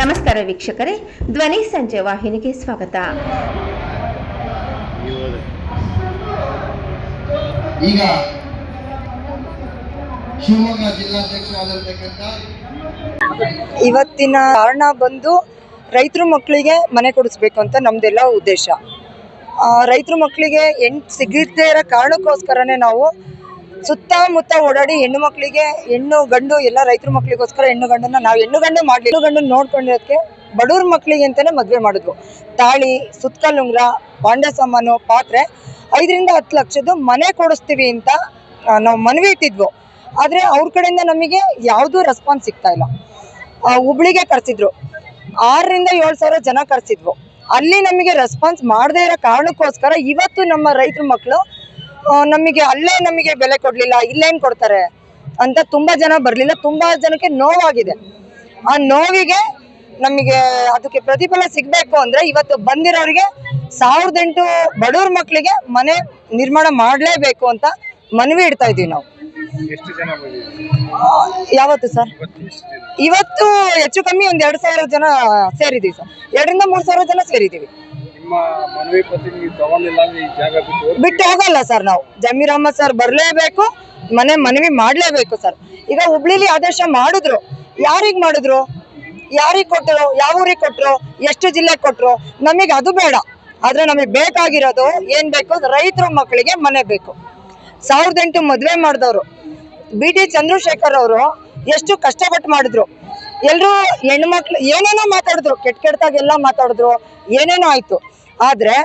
ನಮಸ್ಕಾರ ವೀಕ್ಷಕರೇ. ಧ್ವನಿ ಸಂಜೆ ವಾಹಿನಿಗೆ ಸ್ವಾಗತ. ಈಗ ಶಿವಮೊಗ್ಗ ಇವತ್ತಿನ ಕಾರಣ ಬಂದು ರೈತರು ಮಕ್ಕಳಿಗೆ ಮನೆ ಕೊಡಿಸ್ಬೇಕು ಅಂತ ನಮ್ದೆಲ್ಲ ಉದ್ದೇಶ. ರೈತರು ಮಕ್ಕಳಿಗೆ ಎಂಟು ಸಿಗದೇ ಇರೋ ಕಾರಣಕ್ಕೋಸ್ಕರನೇ ನಾವು ಸುತ್ತಮುತ್ತ ಓಡಾಡಿ ಹೆಣ್ಣು ಮಕ್ಕಳಿಗೆ, ಹೆಣ್ಣು ಗಂಡು, ಎಲ್ಲ ರೈತರ ಮಕ್ಕಳಿಗೋಸ್ಕರ ಹೆಣ್ಣು ಗಂಡನ್ನ ನಾವು ಹೆಣ್ಣು ಗಂಡು ಮಾಡಲಿ. ಹೆಣ್ಣು ಗಂಡು ನೋಡ್ಕೊಂಡಿರೋದಕ್ಕೆ ಬಡವ್ರ ಮಕ್ಕಳಿಗೆ ಅಂತಾನೆ ಮದುವೆ ಮಾಡಿದ್ವು ತಾಳಿ ಸುತ್ತಲುಂಗ್ರ ಬಾಂಡ ಸಾಮಾನು, ಪಾತ್ರೆ, ಐದರಿಂದ ಹತ್ತು ಲಕ್ಷದ್ದು ಮನೆ ಕೊಡಿಸ್ತೀವಿ ಅಂತ ನಾವು ಮನವಿ ಇಟ್ಟಿದ್ವು. ಆದರೆ ಅವ್ರ ಕಡೆಯಿಂದ ನಮಗೆ ಯಾವುದೂ ರೆಸ್ಪಾನ್ಸ್ ಸಿಗ್ತಾ ಇಲ್ಲ. ಹುಬ್ಳಿಗೆ ಕರೆಸಿದ್ರು. ಆರರಿಂದ ಏಳು ಸಾವಿರ ಜನ ಕರೆಸಿದ್ವು. ಅಲ್ಲಿ ನಮಗೆ ರೆಸ್ಪಾನ್ಸ್ ಮಾಡದೇ ಇರೋ ಕಾರಣಕ್ಕೋಸ್ಕರ ಇವತ್ತು ನಮ್ಮ ರೈತರ ಮಕ್ಕಳು ನಮಗೆ ಅಲ್ಲೇ ನಮಗೆ ಬೆಲೆ ಕೊಡ್ಲಿಲ್ಲ ಇಲ್ಲೇನ್ ಕೊಡ್ತಾರೆ ಅಂತ ತುಂಬಾ ಜನ ಬರ್ಲಿಲ್ಲ ತುಂಬಾ ಜನಕ್ಕೆ ನೋವಾಗಿದೆ. ಆ ನೋವಿಗೆ ನಮಗೆ ಅದಕ್ಕೆ ಪ್ರತಿಫಲ ಸಿಗ್ಬೇಕು ಅಂದ್ರೆ ಇವತ್ತು ಬಂದಿರೋರಿಗೆ ಸಾವಿರದ ಎಂಟು ಬಡವ್ರ ಮಕ್ಕಳಿಗೆ ಮನೆ ನಿರ್ಮಾಣ ಮಾಡಲೇಬೇಕು ಅಂತ ಮನವಿ ಇಡ್ತಾ ಇದೀವಿ ನಾವು. ಯಾವತ್ತು ಸರ್? ಇವತ್ತು ಇವತ್ತು ಹೆಚ್ಚು ಕಮ್ಮಿ ಒಂದ್ ಎರಡ್ ಸಾವಿರ ಜನ ಸೇರಿದೀವಿ ಸರ್. ಎರಡರಿಂದ ಮೂರ್ ಸಾವಿರ ಜನ ಸೇರಿದೀವಿ ಬಿಟ್ಟು ಹೋಗಿ ಬಿಟ್ಟು ಹೋಗಲ್ಲ ಸರ್ ನಾವು. ಜಮೀರ್ ಅಹಮದ್ ಸರ್ ಬರ್ಲೇಬೇಕು, ಮನೆ ಮನವಿ ಮಾಡ್ಲೇಬೇಕು ಸರ್. ಈಗ ಹುಬ್ಳಿಲಿ ಆದೇಶ ಮಾಡಿದ್ರು. ಯಾರಿಗ್ ಮಾಡಿದ್ರು? ಯಾರಿಗ್ ಕೊಟ್ಟರು ಯಾವ ಊರಿಗೆ ಕೊಟ್ರು? ಎಷ್ಟು ಜಿಲ್ಲೆ ಕೊಟ್ರು? ನಮಗೆ ಅದು ಬೇಡ. ಆದ್ರೆ ನಮಗೆ ಬೇಕಾಗಿರೋದು ಏನ್ ಬೇಕು? ರೈತರು ಮಕ್ಕಳಿಗೆ ಮನೆ ಬೇಕು. ಸಾವಿರದ ಎಂಟು ಮದ್ವೆ ಮಾಡಿದವರು. ಬಿ ಟಿ ಚಂದ್ರಶೇಖರ್ ಅವರು ಎಷ್ಟು ಕಷ್ಟಪಟ್ಟು ಮಾಡಿದ್ರು. ಎಲ್ಲರೂ ಹೆಣ್ಮಕ್ಳು ಏನೇನೋ ಮಾತಾಡಿದ್ರು, ಕೆಟ್ಟ ಕೆಟ್ಟದಾಗೆಲ್ಲ ಮಾತಾಡಿದ್ರು, ಏನೇನೋ ಆಯ್ತು. ಆದ್ರೆ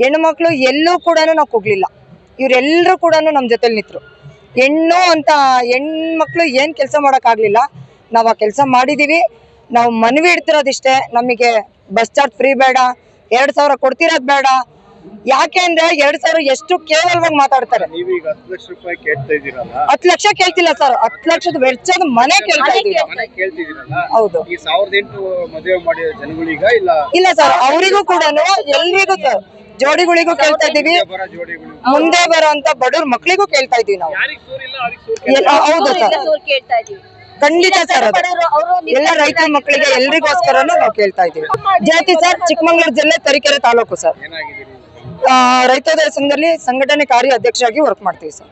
ಹೆಣ್ಮಕ್ಳು ಎಲ್ಲೂ ಕೂಡ ನಾವು ಕುಗ್ಲಿಲ್ಲ. ಇವರೆಲ್ಲರೂ ಕೂಡ ನಮ್ಮ ಜೊತೆಲಿ ನಿಂತರು. ಹೆಣ್ಣು ಅಂತ ಹೆಣ್ಮಕ್ಳು ಏನು ಕೆಲಸ ಮಾಡೋಕ್ಕಾಗಲಿಲ್ಲ ನಾವು ಆ ಕೆಲಸ ಮಾಡಿದ್ದೀವಿ ನಾವು ಮನವಿ ಇಡ್ತಿರೋದಿಷ್ಟೇ ನಮಗೆ ಬಸ್ ಚಾರ್ಜ್ ಫ್ರೀ ಬೇಡ. ಎರಡು ಸಾವಿರ ಕೊಡ್ತಿರೋದು ಬೇಡ. ಯಾಕೆ ಅಂದ್ರೆ ಎರಡು ಸಾವಿರ ಎಷ್ಟು ಕೇವಲವಾಗಿ ಮಾತಾಡ್ತಾರೆ? ನೀವೀಗ ಹತ್ತು ಲಕ್ಷ ರೂಪಾಯಿ ಕೇಳ್ತಾ ಇದ್ದೀರಲ್ಲ? ಹತ್ತು ಲಕ್ಷ ಕೇಳ್ತಿಲ್ಲ ಸರ್. ಹತ್ತು ಲಕ್ಷದ ವೆಚ್ಚದ ಮನೆ ಕೇಳ್ತಾ ಇದ್ದೀವಿ. ಮನೆ ಕೇಳ್ತಿದ್ದೀರಲ್ಲ? ಹೌದು. ಈ ಸಾವಿರದ ಎಂಟು ಮದುವೆ ಮಾಡಿದ ಜನಗಳಿಗ ಇಲ್ಲ? ಇಲ್ಲ ಸರ್ ಅವರಿಗೂ ಕೂಡ ಎಲ್ರಿಗೂ ಸರ್. ಜೋಡಿಗಳಿಗೂ ಕೇಳ್ತಾ ಇದೀವಿ ಮುಂದೆ ಬರೋ ಜೋಡಿಗಳು. ಬರೋಂತ ಬಡವ್ರ ಮಕ್ಳಿಗೂ ಕೇಳ್ತಾ ಇದೀವಿ ನಾವು. ಹೌದು ಸರ್. ಖಂಡಿತ ಸರ್ ಎಲ್ಲ ರೈತರ ಮಕ್ಕಳಿಗೆ ಎಲ್ರಿಗೋಸ್ಕರನು ನಾವು ಕೇಳ್ತಾ ಇದೀವಿ ಜಾತಿ ಸರ್ ಚಿಕ್ಕಮಗಳೂರು ಜಿಲ್ಲೆ ತರೀಕೆರೆ ತಾಲೂಕು ಸರ್. ರೈತೋದಯ ಸಂಘದಲ್ಲಿ ಸಂಘಟನೆ ಕಾರ್ಯ ಅಧ್ಯಕ್ಷರಾಗಿ ವರ್ಕ್ ಮಾಡ್ತೀವಿ ಸರ್.